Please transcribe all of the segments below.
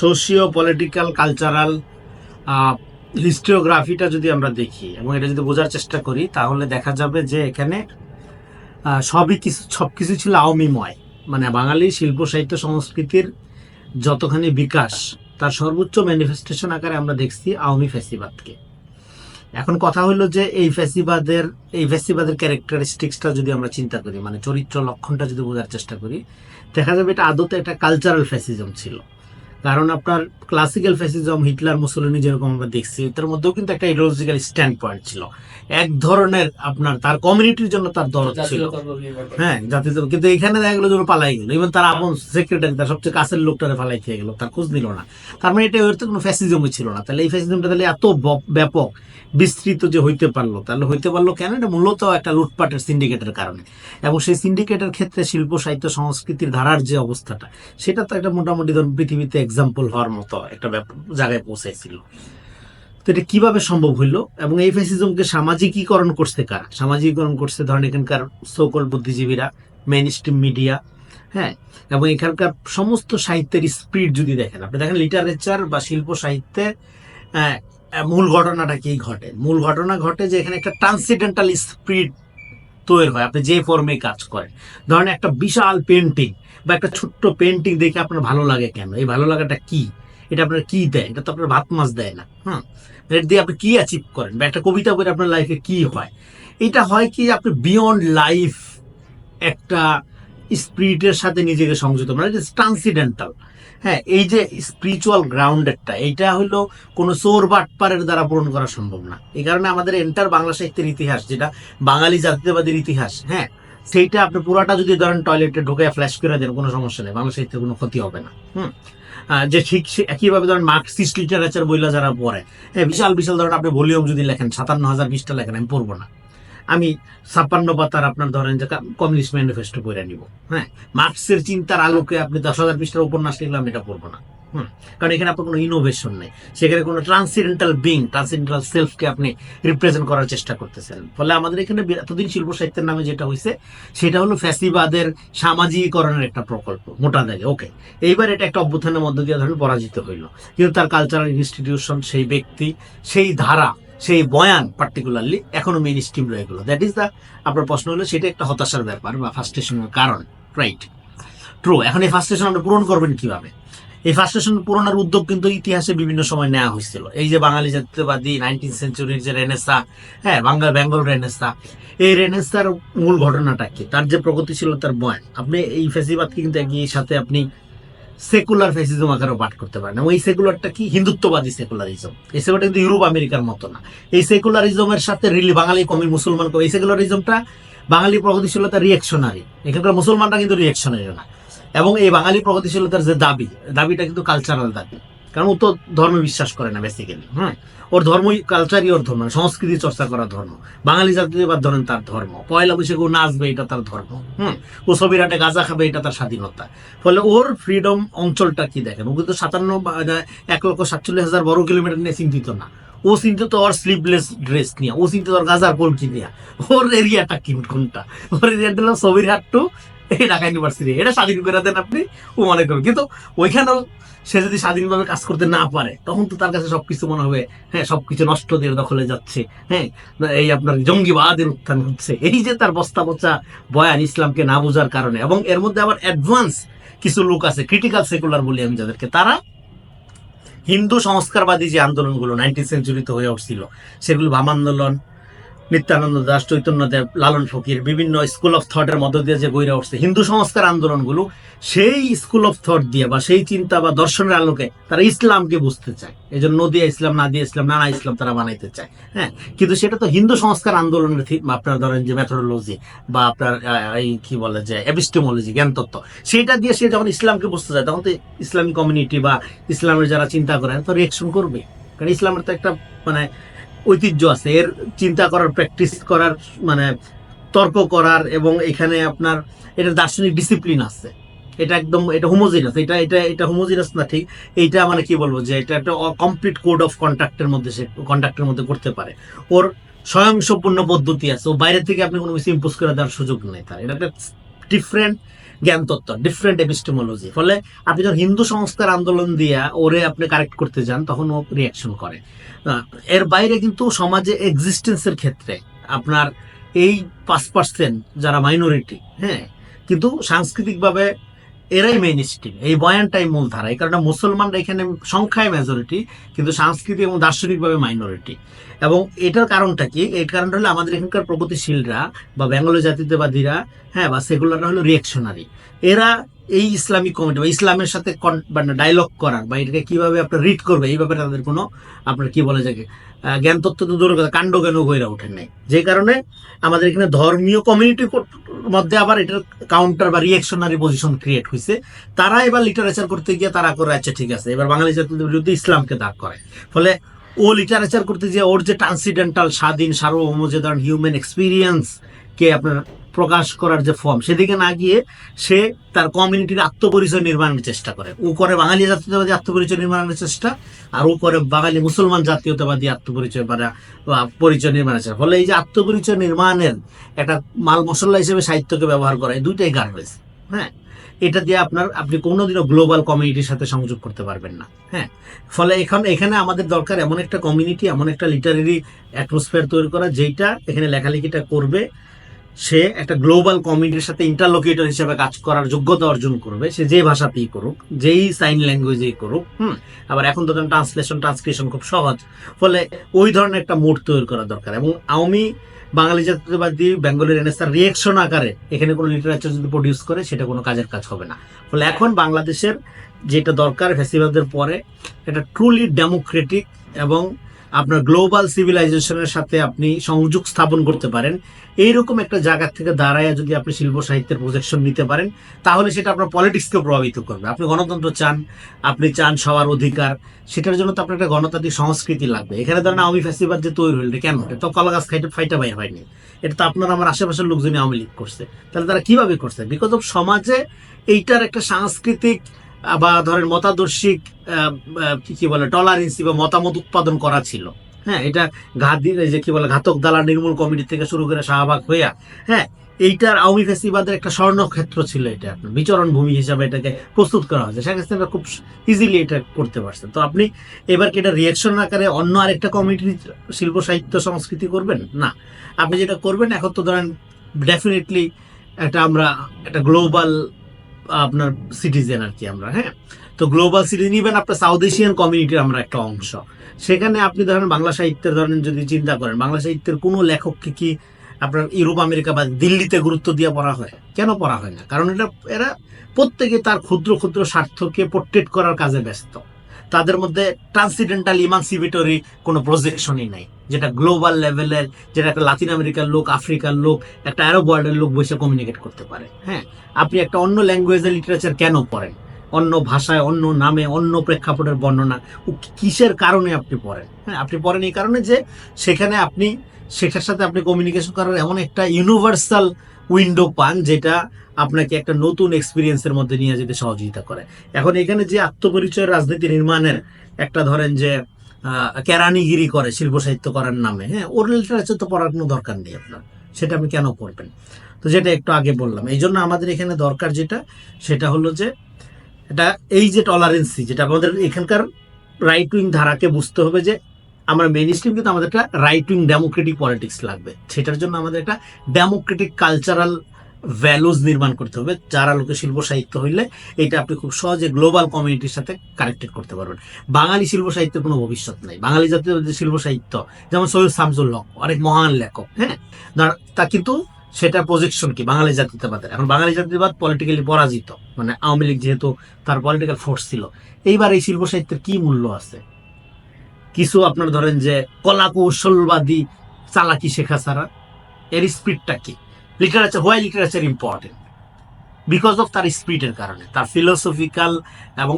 Socio political cultural হিস্টোগ্রাফিটা যদি আমরা দেখি এবং এটা যদি বোঝার চেষ্টা করি, তাহলে দেখা যাবে যে এখানে সবই কিছু সব কিছু ছিল আওয়ামীময় মানে বাঙালি শিল্প, সাহিত্য, সংস্কৃতির যতখানি বিকাশ, তার সর্বোচ্চ ম্যানিফেস্টেশন আকারে আমরা দেখছি আওয়ামী ফ্যাসিবাদকে। এখন কথা হলো যে এই ফ্যাসিবাদের এই ফ্যাসিবাদের ক্যারেক্টারিস্টিক্সটা যদি আমরা চিন্তা করি মানে চরিত্র লক্ষণটা যদি বোঝার চেষ্টা করি, দেখা যাবে এটা আদতে একটা কালচারাল ফ্যাসিজম ছিল। কারণ আপনার ক্লাসিক্যাল ফ্যাসিজম হিটলার মুসলিনি যেরকম আমরা দেখছি তার মধ্যেও কিন্তু একটা ইডিওলজিক্যাল স্ট্যান্ড পয়েন্ট ছিল। এক ধরনের আপনার তার কমিউনিটির জন্য তার দরদ ছিল। হ্যাঁ জাতীয় কিন্তু এখানে দেখা গেলো যেন পালাই গেল। ইভেন তার আপন সেক্রেটারি তার সবচেয়ে কাছের লোকটারে ফালাই খেয়ে গেল তার খোঁজ নিল না। তার মানে এটা ওর তো কোনো ফ্যাসিজমই ছিল না। তাহলে এই ফ্যাসিজমটা তাহলে এত ব্যাপক বিস্তৃত যে হইতে পারল তাহলে হইতে পারল কেন? এটা মূলত একটা লুটপাটের সিন্ডিকেটের কারণে। এবং সেই সিন্ডিকেটের ক্ষেত্রে শিল্প সাহিত্য সংস্কৃতির ধারার যে অবস্থাটা সেটা তো একটা মোটামুটি ধরুন পৃথিবীতে এক্সাম্পল হওয়ার মতো একটা জায়গায় পৌঁছাইছিল। তো এটা কীভাবে সম্ভব হইল এবং এই ফ্যাসিজমকে সামাজিকীকরণ করছে কারা? সামাজিকীকরণ করছে ধরেন এখানকার সকল বুদ্ধিজীবীরা মেইন স্ট্রিম মিডিয়া হ্যাঁ? এবং এখানকার সমস্ত সাহিত্যের স্পিড যদি দেখেন আপনি দেখেন লিটারেচার বা শিল্প সাহিত্যে আহ, মূল ঘটনাটা কি ঘটে? মূল ঘটনা ঘটে যে এখানে একটা ট্রান্সিডেন্টাল স্পিড তৈরি হয়, আপনি যে ফর্মে কাজ করেন। ধরেন একটা বিশাল পেন্টিং বা একটা ছোট্ট পেন্টিং দেখে আপনার ভালো লাগে কেন? এই ভালো লাগাটা কি? এটা আপনার কি দেয় এটা তো আপনার ভাত মাছ দেয় না হ্যাঁ এটা দিয়ে আপনি কি অ্যাচিভ করেন? বা একটা কবিতা পড়ে আপনার লাইফে কি হয়? এটা হয় কি, আপনি বিয়ন্ড লাইফ একটা স্পিরিটের সাথে নিজেকে সংযুক্ত মানে ট্রান্সিডেন্টাল। হ্যাঁ এই যে স্পিরিচুয়াল গ্রাউন্ডেডটা, এইটা হলো কোনো চোর বাটপারের দ্বারা পূরণ করা সম্ভব না। এই কারণে আমাদের এন্টার বাংলা সাহিত্যের ইতিহাস, যেটা বাঙালি জাতীয়বাদীর ইতিহাস হ্যাঁ সেইটা আপনি পুরাটা যদি ধরেন টয়লেটে ঢুকে ফ্ল্যাশ করে দেন, কোনো সমস্যা নেই, বাংলা সাহিত্যের কোনো ক্ষতি হবে না, হুম। যে ঠিক একইভাবে ধরেন মার্কসিস্ট লিটারেচার বইলা যারা পড়ে হ্যাঁ বিশাল বিশাল ধরেন আপনি ভলিউম যদি লেখেন, সাতান্ন হাজার পৃষ্ঠা লেখেন, আমি পড়ব না। আমি ছাপ্পান্ন পাতার আপনার ধরেন যে কমিউনিস্ট ম্যানিফেস্টো পড়ে নিব হ্যাঁ? মার্কসের চিন্তার আলোকে আপনি দশ হাজার পৃষ্ঠার উপন্যাস লিখলাম, এটা পড়ব না, হুম? কারণ এখানে আপনার কোনো ইনোভেশন নেই। সেখানে কোনো ট্রান্সিডেন্টাল বিং ট্রান্সিডেন্টাল সেলফকে আপনি রিপ্রেজেন্ট করার চেষ্টা করতেছেন। ফলে আমাদের এখানে এতদিন শিল্প সাহিত্যের নামে যেটা হয়েছে সেটা হলো ফ্যাসিবাদের সামাজিকীকরণের একটা প্রকল্প, মোটা দাগে, ওকে? এইবার এটা একটা অভ্যুত্থানের মধ্য দিয়ে ধরেন পরাজিত হইল। কিন্তু তার কালচারাল ইনস্টিটিউশন সেই ব্যক্তি, সেই ধারা সেই বয়ান পার্টিকুলারলি এখনও মেইন স্ট্রিম রয়ে গেল। দ্যাট ইজ দ্য আপনার প্রশ্ন হলো, সেটা একটা হতাশার ব্যাপার বা ফার্স্টেশনের কারণ রাইট ট্রু এখন এই ফার্স্টেশন আপনি পূরণ করবেন কীভাবে? এই ফার্স্টেশন পূরণের উদ্যোগ কিন্তু ইতিহাসে বিভিন্ন সময় নেওয়া হয়েছিল। এই যে বাঙালি জাতীয়বাদী নাইনটিন সেঞ্চুরির যে রেনেসা হ্যাঁ বাংলা বেঙ্গল রেনেসা এই রেনেসার মূল ঘটনাটা কি? তার যে প্রগতিশীলতার বয়ান। আপনি এই ফেসিবাদকে কিন্তু একই সাথে আপনি সেকুলার ফেসিজম আকারেও পাঠ করতে পারেন এবং এই সেকুলারটা কি? হিন্দুত্ববাদী সেকুলারিজম এই সেকুলারটা কিন্তু ইউরোপ আমেরিকার মতো না। এই সেকুলারিজমের সাথে রিলি বাঙালি কমি মুসলমান কমি এই সেকুলারিজমটা বাঙালি প্রগতিশীলতা রিয়েকশনারি এখানকার মুসলমানরা কিন্তু রিয়েকশনারি না। এবং এই বাঙালি প্রগতিশীলতার যে দাবি, দাবিটা কিন্তু কালচারাল দাবি। কারণ ও তো ধর্মে বিশ্বাস করে না বেসিক্যালি হ্যাঁ ওর ধর্মই কালচারই ওর ধর্ম সংস্কৃতি চর্চা করা ধর্ম। বাঙালি জাতীয়বাদ ধরেন তার ধর্ম। পয়লা বৈশাখে ও নাচবে, এটা তার ধর্ম, হুম? ও ছবিরাটে গাঁজা খাবে, এটা তার স্বাধীনতা। ফলে ওর ফ্রিডম অঞ্চলটা কি দেখেন? ও কিন্তু সাতান্ন এক লক্ষ সাতচল্লিশ হাজার বর্গ কিলোমিটার নিয়ে চিন্তিত না। ও চিন্তিত ওর স্লিভলেস ড্রেস নিয়ে, ও চিন্তিত ওর গাজার কলকি নিয়ে। ওর এরিয়াটা কি, কোনটা? ওর এরিয়া দিলাম ছবিরহাট টু এই ইউনিভার্সিটি এটা স্বাধীন করে দেন আপনি, ও মনে কিন্তু ওইখানেও সে যদি স্বাধীনভাবে কাজ করতে না পারে, তখন তো তার কাছে মনে হবে হ্যাঁ দখলে যাচ্ছে হ্যাঁ এই আপনার জঙ্গিবাদের উত্থান হচ্ছে। এই যে তার বস্তা বচা বয়ান ইসলামকে না বোঝার কারণে, এবং এর মধ্যে আবার অ্যাডভান্স কিছু লোক আছে ক্রিটিক্যাল সেকুলার বলি আমি যাদেরকে, তারা হিন্দু সংস্কারবাদী যে আন্দোলনগুলো নাইনটিন সেঞ্চুরিতে হয়ে উঠছিল, সেগুলো ভাম আন্দোলন নিত্যানন্দ দাস চৈতন্যদেব লালন ফকির, বিভিন্ন স্কুল অফ থটের মধ্য দিয়ে যে গইরা উঠছে, হিন্দু সংস্কার আন্দোলনগুলো, সেই স্কুল অফ থট দিয়ে বা সেই চিন্তা বা দর্শনের আলোকে তারা ইসলামকে বুঝতে চায়। এই জন্য নদিয়া ইসলাম, না দিয়ে ইসলাম, নানা ইসলাম তারা বানাইতে চায়। হ্যাঁ কিন্তু সেটা তো হিন্দু সংস্কার আন্দোলনের আপনার ধরেন যে মেথোডোলজি বা আপনার এই কি বলে যে এপিস্টেমোলজি জ্ঞানতত্ত্ব সেইটা দিয়ে সে যখন ইসলামকে বুঝতে চায়, তখন তো ইসলামিক কমিউনিটি বা ইসলামের যারা চিন্তা করেন, তো রিয়েকশন করবে কারণ ইসলামের তো একটা মানে ঐতিহ্য আছে। এর চিন্তা করার প্র্যাকটিস করার মানে তর্ক করার এবং এখানে আপনার এটা দার্শনিক ডিসিপ্লিন আছে। এটা একদম, এটা হোমোজিনাস এটা এটা এটা হোমোজিনাস না, ঠিক? এইটা মানে কি বলব যে এটা একটা কমপ্লিট কোড অফ কন্ট্যাক্টের মধ্যে সে কন্ট্যাক্টের মধ্যে করতে পারে। ওর স্বয়ংসম্পূর্ণ পদ্ধতি আছে। ও বাইরে থেকে আপনি কোনো কিছু ইম্পোজ করে দেওয়ার সুযোগ নেই তার। এটা একটা ডিফারেন্ট জ্ঞানতত্ত্ব ডিফারেন্ট এপিস্টেমোলজি ফলে আপনি যখন হিন্দু সংস্কার আন্দোলন দিয়া ওরে আপনি কারেক্ট করতে যান, তখন ও রিয়াকশন করে। এর বাইরে কিন্তু সমাজে এক্সিস্টেন্সের ক্ষেত্রে আপনার এই পাঁচ পার্সেন্ট যারা মাইনরিটি হ্যাঁ কিন্তু সাংস্কৃতিকভাবে এরাই মেইন স্ট্রিম এই বয়ানটাই মূলধারা এই কারণে মুসলমানরা এখানে সংখ্যায় মেজরিটি কিন্তু সাংস্কৃতিক এবং দার্শনিকভাবে মাইনরিটি এবং এটার কারণটা কি? এই কারণটা হলো আমাদের এখানকার প্রগতিশীলরা বা বেঙ্গলের জাতিত্ববাদীরা হ্যাঁ বা সেগুলাররা হলো রিয়েকশনারি এরা এই ইসলামিক কমিটি বা ইসলামের সাথে মানে ডায়লগ করার বা এটাকে কীভাবে আপনার রিড করবে, এই ব্যাপারে তাদের কোনো আপনার কি বলে যাকে জ্ঞান তত্ত্ব তো দূরের কথা, কাণ্ড জ্ঞানও গইরা ওঠেন নাই? যে কারণে আমাদের এখানে ধর্মীয় কমিউনিটির মধ্যে আবার এটার কাউন্টার বা রিয়েকশনারি পজিশন ক্রিয়েট হয়েছে তারা এবার লিটারেচার করতে গিয়ে তারা করে আচ্ছা ঠিক আছে, এবার বাঙালি জাতির বিরুদ্ধে ইসলামকে দাগ করে। ফলে ও লিটারেচার করতে গিয়ে ওর যে ট্রান্সিডেন্টাল স্বাধীন, সার্বভৌম যে ধরেন হিউম্যান এক্সপিরিয়েন্স কে আপনার প্রকাশ করার যে ফর্ম সেদিকে না গিয়ে সে তার কমিউনিটির আত্মপরিচয় নির্মাণের চেষ্টা করে। ও করে বাঙালি জাতীয়তাবাদী আত্মপরিচয় নির্মাণের চেষ্টা, আর ও করে বাঙালি মুসলমান জাতীয়তাবাদী আত্মপরিচয় মানে পরিচয় নির্মাণের চেষ্টা। ফলে এই যে আত্মপরিচয় নির্মাণের একটা মাল মশলা হিসেবে সাহিত্যকে ব্যবহার করা, এই দুইটাই গার্বেজ হ্যাঁ? এটা দিয়ে আপনার, আপনি কোনোদিনও গ্লোবাল কমিউনিটির সাথে সংযোগ করতে পারবেন না হ্যাঁ? ফলে এখন, এখানে আমাদের দরকার এমন একটা কমিউনিটি এমন একটা লিটারেরি অ্যাটমসফিয়ার তৈরি করা যেটা এখানে লেখালেখিটা করবে সে একটা গ্লোবাল কমিউনিটির সাথে ইন্টারলোকেটর হিসেবে কাজ করার যোগ্যতা অর্জন করবে। সে যে ভাষাতেই করুক, যেই সাইন ল্যাঙ্গুয়েজেই করুক, হুম? আবার এখন তো ট্রান্সলেশন ট্রান্সক্রিপশন খুব সহজ। ফলে ওই ধরনের একটা মোড তৈরি করা দরকার। এবং আওয়ামী বাঙালি জাতীয়বাদী বেঙ্গলের এনএসআর রিয়েকশন আকারে এখানে কোনো লিটারেচার যদি প্রডিউস করে, সেটা কোনো কাজের কাজ হবে না। ফলে এখন বাংলাদেশের যেটা দরকার ফেস্টিভ্যালদের পরে, এটা ট্রুলি ডেমোক্রেটিক এবং আপনার গ্লোবাল সিভিলাইজেশনের সাথে আপনি সংযোগ স্থাপন করতে পারেন। এইরকম একটা জায়গা থেকে দাঁড়ায় যদি আপনি শিল্প সাহিত্যের প্রজেকশন নিতে পারেন, তাহলে সেটা আপনার পলিটিক্সকে প্রভাবিত করবে। আপনি গণতন্ত্র চান, আপনি চান সবার অধিকার, সেটার জন্য তো আপনার একটা গণতান্ত্রিক সংস্কৃতি লাগবে। এখানে ধরেন আওয়ামী ফেস্টিভ্যাল যে তৈরি হইল কেন? এটা তো কলা গাছ খাইতে, ফাইটা বাইর হয়নি। এটা তো আপনার আমার আশেপাশের লোকজনই আওয়ামী লীগ করছে। তাহলে তারা কীভাবে করছে? বিকজ অফ সমাজে এইটার একটা সাংস্কৃতিক বা ধরেন মতাদর্শিক কি বলে টলারেন্সি বা মতামত উৎপাদন করা ছিল। হ্যাঁ এটা ঘাত যে কি বলে, ঘাতক দালা নির্মূল কমিটি থেকে শুরু করে শাহবাগ হইয়া হ্যাঁ এইটার আওয়ামী ফেস্টিভ্যালের একটা স্বর্ণক্ষেত্র ছিল এটা আপনার বিচরণ ভূমি হিসাবে এটাকে প্রস্তুত করা হয়েছে। শেখ হাসিনা খুব ইজিলি এটা করতে পারছেন। তো আপনি এবার কি এটা রিয়েকশন আকারে অন্য আরেকটা কমিটির শিল্প, সাহিত্য, সংস্কৃতি করবেন? না। আপনি যেটা করবেন, এখন তো ধরেন ডেফিনেটলি একটা আমরা একটা গ্লোবাল আপনার সিটিজেন আর কি আমরা হ্যাঁ? তো গ্লোবাল সিটিজেন ইভেন আপনার সাউথ এশিয়ান কমিউনিটির আমরা একটা অংশ। সেখানে আপনি ধরেন বাংলা সাহিত্যের ধরেন যদি চিন্তা করেন, বাংলা সাহিত্যের কোনো লেখককে কি আপনার ইউরোপ, আমেরিকা বা দিল্লিতে গুরুত্ব দিয়ে পড়া হয়? কেন পড়া হয় না? কারণ এটা, এরা প্রত্যেকে তার ক্ষুদ্র ক্ষুদ্র স্বার্থকে পোর্ট্রেট করার কাজে ব্যস্ত। তাদের মধ্যে ট্রান্সিডেন্টাল ইমানসিভেটরি কোনো প্রজেকশনই নাই। যেটা গ্লোবাল লেভেলের যেটা একটা লাতিন আমেরিকার লোক আফ্রিকার লোক, একটা অ্যারব ওয়ার্ল্ডের লোক বসে কমিউনিকেট করতে পারে। হ্যাঁ আপনি একটা অন্য ল্যাঙ্গুয়েজের লিটারেচার কেন পড়েন? অন্য ভাষায়, অন্য নামে, অন্য প্রেক্ষাপটের বর্ণনা কিসের কারণে আপনি পড়েন? হ্যাঁ আপনি পড়েন এই কারণে যে সেখানে আপনি, সেটার সাথে আপনি কমিউনিকেশন করার এমন একটা ইউনিভার্সাল উইন্ডো পান, যেটা আপনাকে একটা নতুন এক্সপিরিয়েন্সের মধ্যে নিয়ে যেতে সহযোগিতা করে। এখন এখানে যে আত্মপরিচয় রাজনীতি নির্মাণের একটা ধরেন যে কেরানিগিরি করে শিল্প সাহিত্য করার নামে হ্যাঁ ওর লিটারেচার তো পড়ার কোনো দরকার নেই আপনার, সেটা আপনি কেন পড়বেন? তো যেটা একটু আগে বললাম এই জন্য আমাদের এখানে দরকার যেটা, সেটা হলো যে, এটা এই যে টলারেন্সি যেটা আমাদের এখানকার রাইট উইং ধারাকে বুঝতে হবে যে আমরা মেইন স্ট্রিম কিন্তু আমাদের একটা রাইট উইং ডেমোক্রেটিক পলিটিক্স লাগবে। সেটার জন্য আমাদের একটা ডেমোক্রেটিক কালচারাল ভ্যালুজ নির্মাণ করতে হবে। যারা লোকে শিল্প সাহিত্য হইলে এটা আপনি খুব সহজে গ্লোবাল কমিউনিটির সাথে কানেক্টেড করতে পারবেন। বাঙালি শিল্প সাহিত্যের কোনো ভবিষ্যৎ নাই। বাঙালি জাতীয় শিল্প সাহিত্য, যেমন সৈয়দ শামসুল হক, অনেক মহান লেখক হ্যাঁ? তা কিন্তু সেটা প্রজেকশন কি? বাঙালি জাতীয়তাবাদের। এখন বাঙালি জাতীয়তাবাদ পলিটিক্যালি পরাজিত। মানে আওয়ামী লীগ যেহেতু তার পলিটিক্যাল ফোর্স ছিল। এইবার এই শিল্প সাহিত্যের কি মূল্য আছে? কিছু আপনার ধরেন যে কলা কৌশলবাদী চালাকি শেখা ছাড়া, এর স্পিডটা কি? Literature why literature important because of তার স্পিডের কারণে, তার ফিলোসফিক্যাল এবং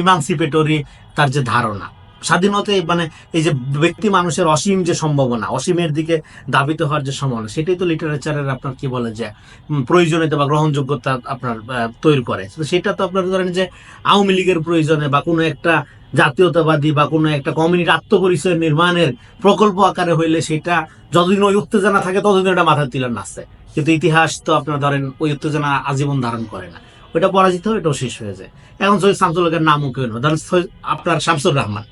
ইমানসিপেটরি তার যে ধারণা। স্বাধীনতা মানে এই যে ব্যক্তি মানুষের অসীম যে সম্ভাবনা, অসীমের দিকে দাবিত হওয়ার যে সম্ভাবনা, সেটাই তো লিটারেচারের আপনার কি বলে যে প্রয়োজনীয়তা বা গ্রহণযোগ্যতা আপনার তৈরি করে। সেটা তো আপনার ধরেন যে আওয়ামী লীগের প্রয়োজনে বা কোনো একটা জাতীয়তাবাদী বা কোনো একটা কমিউনিটি আত্মপরিচয় নির্মাণের প্রকল্প আকারে হইলে সেটা যতদিন ওই উত্তেজনা থাকে, ততদিন এটা মাথার তিলার নাচছে। কিন্তু ইতিহাস তো আপনার ধরেন ওই উত্তেজনা আজীবন ধারণ করে না। ওইটা পরাজিত হয় ওটাও শেষ হয়ে যায়। এখন সৈয়দ শামসুল হকের নামও কেউ নয় ধরেন আপনার শামসুর রহমান,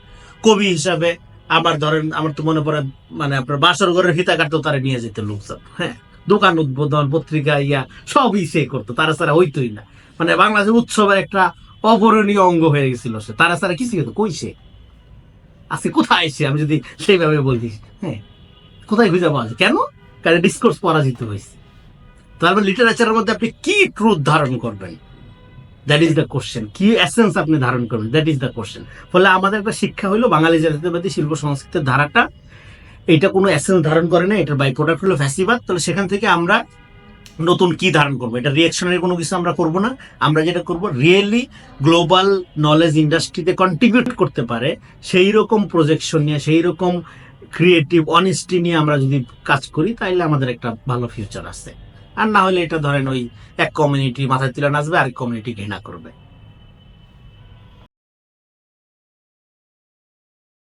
কবি হিসাবে আবার ধরেন আমার তো মনে পড়ে মানে আপনার বাসর ঘরের ফিতা কাটতো তারা নিয়ে যেত লোকজন হ্যাঁ? দোকান উদ্বোধন, পত্রিকা, ইয়া, সবই সে করতো, তারা ছাড়া হইতোই না। মানে বাংলাদেশের উৎসবের একটা অপরণীয় অঙ্গ হয়ে গেছিল সে। তারা ছাড়া কিছু হতো কইছে আজকে কোথায় এসে আমি যদি সেইভাবে বলছি হ্যাঁ কোথায় খুঁজে পাওয়া যায়? কেন? কারণ ডিসকোর্স পরাজিত হয়েছে। তারপর লিটারেচারের মধ্যে আপনি কি ট্রুথ ধারণ করবেন? দ্যাট ইজ দ্য কোশ্চেন কি এসেন্স আপনি ধারণ করবেন? দ্যাট ইজ দ্য কোশ্চেন ফলে আমাদের একটা শিক্ষা হলো বাঙালি জাতীয়তাবাদী শিল্প সংস্কৃতির ধারাটা এটা কোনো এসেন্স ধারণ করে না এটার বাই প্রোডাক্ট হলো ফ্যাসিবাদ। তাহলে সেখান থেকে আমরা নতুন কি ধারণ করব? এটা রিয়েকশনের কোনো কিছু আমরা করব না। আমরা যেটা করব রিয়েলি গ্লোবাল নলেজ ইন্ডাস্ট্রিতে কন্ট্রিবিউট করতে পারে সেই রকম প্রজেকশন নিয়ে সেই রকম ক্রিয়েটিভ অনেস্টি নিয়ে আমরা যদি কাজ করি তাহলে আমাদের একটা ভালো ফিউচার আছে আর না হলে এটা ধরেন ওই এক কমিউনিটি মাথায় তুলে নাচবে আর কমিউনিটি ঘৃণা করবে।